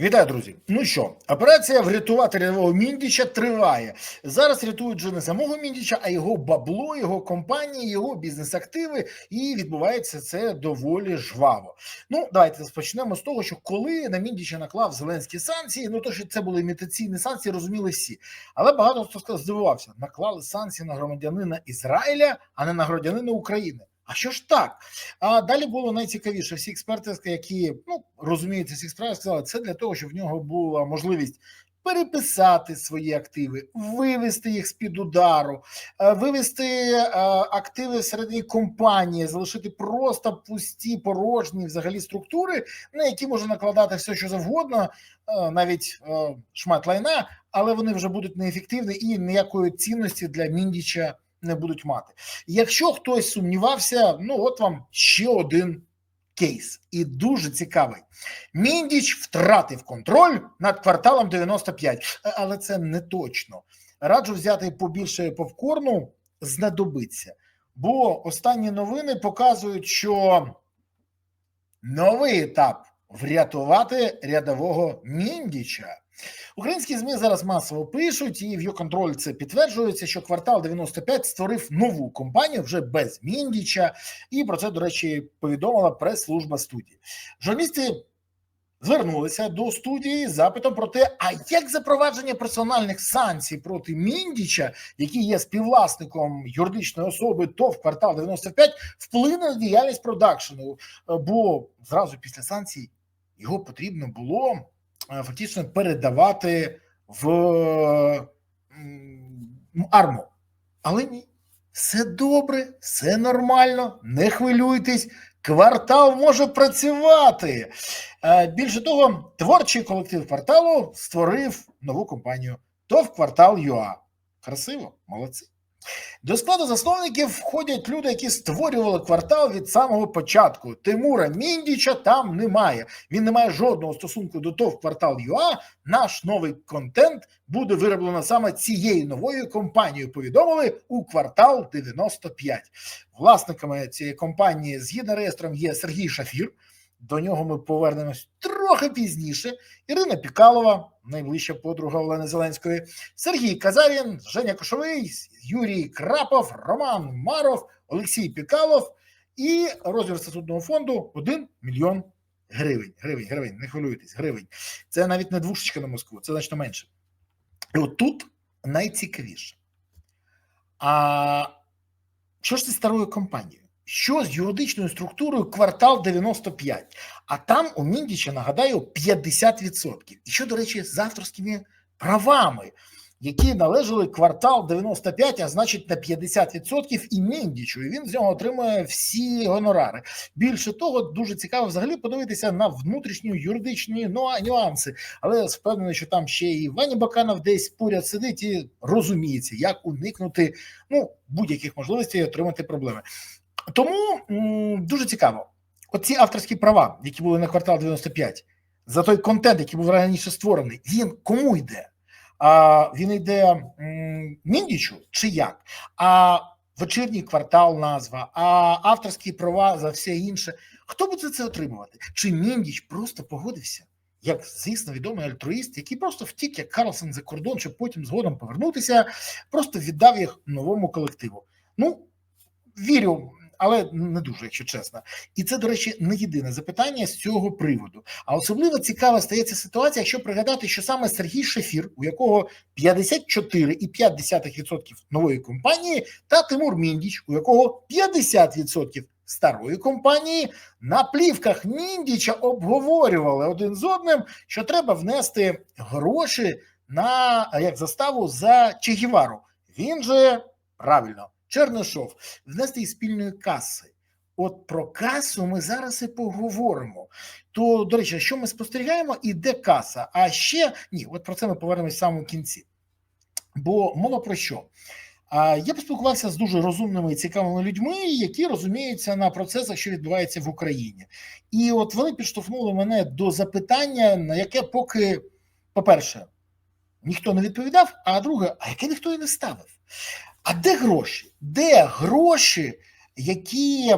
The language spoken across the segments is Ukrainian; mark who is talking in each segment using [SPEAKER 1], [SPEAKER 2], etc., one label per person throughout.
[SPEAKER 1] Вітаю, друзі. Ну що, операція врятувати рядового міндіча триває. Зараз рятують вже не самого міндіча, а його бабло, його компанії, його бізнес-активи, і відбувається це доволі жваво. Ну, давайте розпочнемо з того, що коли на міндіча наклав зеленські санкції, ну то що це були імітаційні санкції, розуміли всі. Але багато хто здивувався, наклали санкції на громадянина Ізраїля, а не на громадянина України. А що ж так? А далі було найцікавіше. Всі експерти, які ну розуміються всіх справ, сказали, це для того, щоб в нього була можливість переписати свої активи, вивести їх з під удару, е, вивести е, активи всередині компанії, залишити просто пусті порожні взагалі структури, на які може накладати все, що завгодно, е, навіть шмат лайна, але вони вже будуть неефективні і ніякої цінності для міндіча не будуть мати. Якщо хтось сумнівався, ну от вам ще один кейс, і дуже цікавий. Міндіч втратив контроль над кварталом 95, але це не точно. Раджу взяти побільше попкорну, знадобиться. Бо останні новини показують, що новий етап врятувати рядового міндіча. Українські змі зараз масово пишуть, і в його контроль це підтверджується, що квартал 95 створив нову компанію вже без міндіча, і про це, до речі, повідомила прес-служба студії. Журналісти звернулися до студії з запитом про те, а як запровадження персональних санкцій проти міндіча, який є співвласником юридичної особи, ТОВ квартал 95, вплине на діяльність продакшену, бо зразу після санкцій його потрібно було. Е, фактично передавати в арму. Але ні, все добре, все нормально, не хвилюйтесь, квартал може працювати. Е, більше того, творчий колектив кварталу створив нову компанію ТОВ квартал ЮА. Красиво, молодці. До складу засновників входять люди, які створювали квартал від самого початку. Тимура Міндіча там немає. Він не має жодного стосунку до ТОВ квартал ЮА. Наш новий контент буде вироблено саме цією новою компанією. Повідомили у квартал 95. Власниками цієї компанії згідно реєстром є Сергій Шафір. До нього ми повернемось трохи пізніше. Ірина Пікалова, найближча подруга Олени Зеленської, Сергій Казарін, Женя Кошовий, Юрій Крапов, Роман Маров, Олексій Пікалов і розмір статутного фонду 1 мільйон гривень. Гривень, гривень, не хвилюйтесь, гривень. Це навіть не двушечка на Москву, це значно менше. І от тут найцікавіше. А що ж це старою компанією? Що з юридичною структурою квартал 95, а там у Міндіча, нагадаю, 50%. І що, до речі, з авторськими правами, які належали квартал 95, а значить на 50% і Міндічу. І він з нього отримує всі гонорари. Більше того, дуже цікаво взагалі подивитися на внутрішні юридичні нюанси. Але впевнений, що там ще і Ваня Баканов десь поряд сидить і розуміється, як уникнути ну будь-яких можливостей отримати проблеми. Тому дуже цікаво. Оці авторські права, які були на квартал 95, за той контент, який був раніше створений, він кому йде? А він йде Міндічу чи як? А вечірній квартал, назва, а авторські права за все інше. Хто буде це отримувати? Чи Міндіч просто погодився? Як, звісно, відомий альтруїст, який просто втік, як Карлсон за кордон, щоб потім згодом повернутися, просто віддав їх новому колективу. Ну, вірю але не дуже, якщо чесно. І це, до речі, не єдине запитання з цього приводу. А особливо цікава стається ситуація, якщо пригадати, що саме Сергій Шефір, у якого 54,5% нової компанії, та Тимур Міндіч, у якого 50% старої компанії, на плівках Міндіча обговорювали один з одним, що треба внести гроші на як заставу за Чегівару. Він же правильно. Чернишов внести із спільної каси. От про касу ми зараз і поговоримо. То, до речі, що ми спостерігаємо, і де каса? А ще ні, от про це ми повернемось в самому кінці. Бо мова про що? Я поспілкувався з дуже розумними і цікавими людьми, які розуміються на процесах, що відбувається в Україні. І от вони підштовхнули мене до запитання, на яке поки, по-перше, ніхто не відповідав, а друге, а яке ніхто і не ставив. А де гроші? Де гроші, які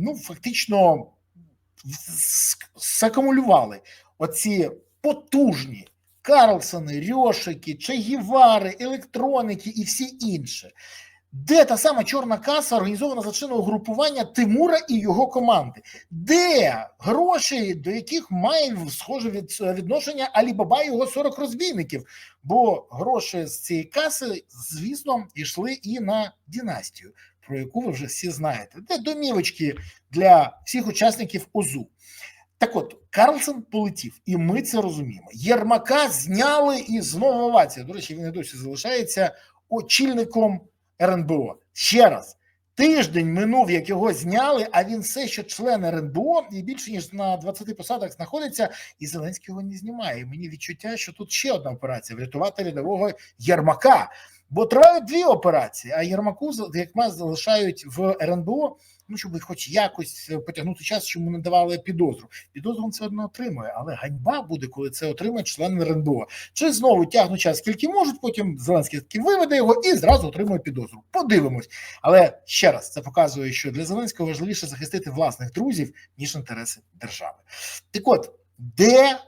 [SPEAKER 1] ну фактично сакумулювали оці потужні. Карлсони, Рьошики, Чегівари, електроніки і всі інші. Де та сама чорна каса організована злочинного групування Тимура і його команди? Де гроші, до яких має схоже від, відношення Алібаба і його 40 розбійників? Бо гроші з цієї каси, звісно, йшли і на династію, про яку ви вже всі знаєте. Де домівочки для всіх учасників ОЗУ. Так от, Карлсон полетів, і ми це розуміємо. Єрмака зняли і знову овація. До речі, він і досі залишається очільником РНБО. Ще раз. Тиждень минув, як його зняли, а він все ще член РНБО і більше ніж на 20 посадах знаходиться, і Зеленський його не знімає. І мені відчуття, що тут ще одна операція врятувати рядового Єрмака. Бо тривають дві операції, а Єрмаку як маз залишають в РНБО, ну щоб хоч якось потягнути час, щоб не давали підозру. Підозру він все одно отримує, але ганьба буде, коли це отримає член РНБО. Чи знову тягнуть час, скільки можуть, потім Зеленський таки виведе його і зразу отримує підозру. Подивимось. Але ще раз це показує, що для Зеленського важливіше захистити власних друзів ніж інтереси держави. Так от де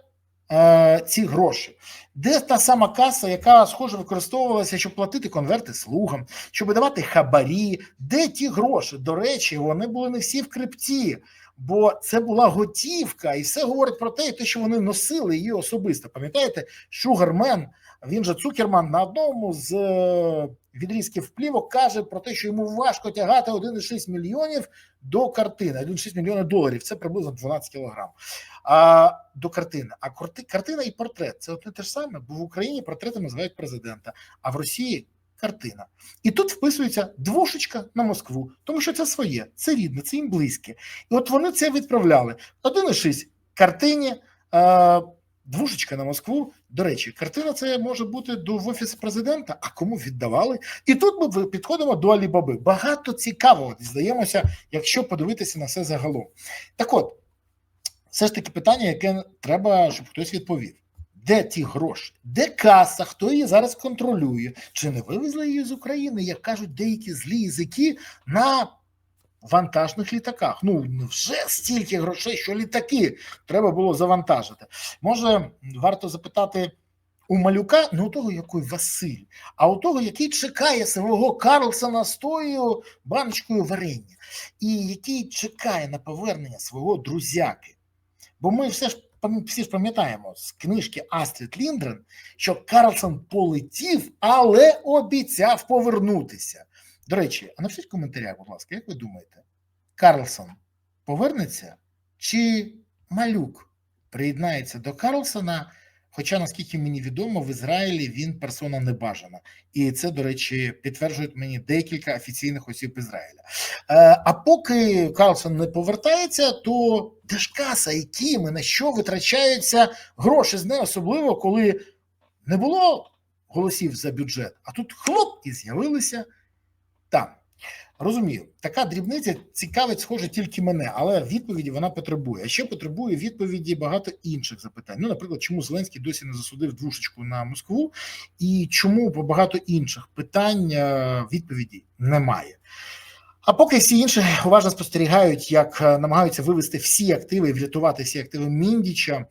[SPEAKER 1] е, ці гроші? Де та сама каса, яка схоже використовувалася, щоб платити конверти слугам, щоб давати хабарі? Де ті гроші? До речі, вони були не всі в крипті, бо це була готівка, і все говорить про те, що вони носили її особисто. Пам'ятаєте, Шугармен, він же Цукерман на одному з відрізків плівок каже про те, що йому важко тягати 1,6 мільйонів до картини. 1,6 мільйона доларів це приблизно 12 кілограм. А до картини. А картина і портрет це одне те ж саме, бо в Україні портрети називають президента, а в Росії картина. І тут вписується двушечка на Москву, тому що це своє, це рідне, це їм близьке. І от вони це відправляли. 1,6 картині. Е, Двушечка на Москву. До речі, картина це може бути до в офісі президента. А кому віддавали? І тут ми підходимо до Алібаби. Багато цікавого здаємося, якщо подивитися на все загалом. Так от, все ж таки питання, яке треба, щоб хтось відповів: де ті гроші? Де каса? Хто її зараз контролює? Чи не вивезли її з України, як кажуть деякі злі язики на вантажних літаках? Ну вже стільки грошей, що літаки треба було завантажити. Може, варто запитати. У малюка не у того, який Василь, а у того, який чекає свого Карлсона з тою баночкою варення, і який чекає на повернення свого друзяки. Бо ми все ж всі ж пам'ятаємо з книжки Астрід Ліндрен, що Карлсон полетів, але обіцяв повернутися. До речі, а напишіть в коментарях, будь ласка, як ви думаєте, Карлсон повернеться чи малюк приєднається до Карлсона? Хоча, наскільки мені відомо, в Ізраїлі він персона небажана, і це, до речі, підтверджують мені декілька офіційних осіб Ізраїля. Е, а поки Карлсон не повертається, то де ж каса, якими на що витрачаються гроші з нею, особливо коли не було голосів за бюджет, а тут хлоп і з'явилися там. Розумію, така дрібниця цікавить, схоже, тільки мене, але відповіді вона потребує. А ще потребує відповіді багато інших запитань. Ну, наприклад, чому Зеленський досі не засудив двушечку на Москву, і чому по багато інших питань відповіді немає. А поки всі інші уважно спостерігають, як намагаються вивести всі активи і врятувати всі активи Міндіча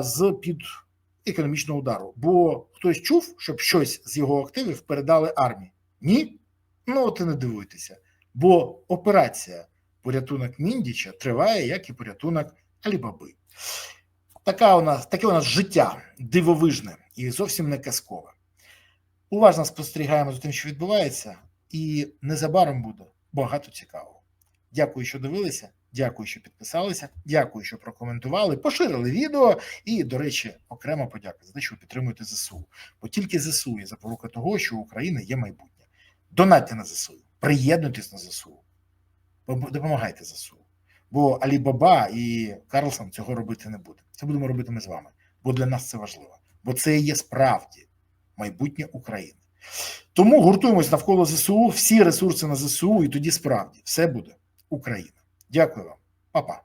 [SPEAKER 1] з під економічного удару. Бо хтось чув, щоб щось з його активів передали армії? Ні. Ну, от і не дивуйтеся, бо операція порятунок Міндіча триває, як і порятунок Алібаби. Така у нас, Таке у нас життя дивовижне і зовсім не казкове. Уважно спостерігаємо за тим, що відбувається, і незабаром буде багато цікавого. Дякую, що дивилися. Дякую, що підписалися. Дякую, що прокоментували, поширили відео. І, до речі, окремо подяка за те, що ви підтримуєте ЗСУ. Бо тільки ЗСУ є запорука того, що у України є майбутнє. Донатьте на ЗСУ, приєднуйтесь на ЗСУ, допомагайте ЗСУ. Бо Алібаба і Карлсон цього робити не буде. Це будемо робити ми з вами. Бо для нас це важливо. Бо це є справді майбутнє України. Тому гуртуємось навколо ЗСУ, всі ресурси на ЗСУ, і тоді справді все буде Україна. Дякую вам, Па-па.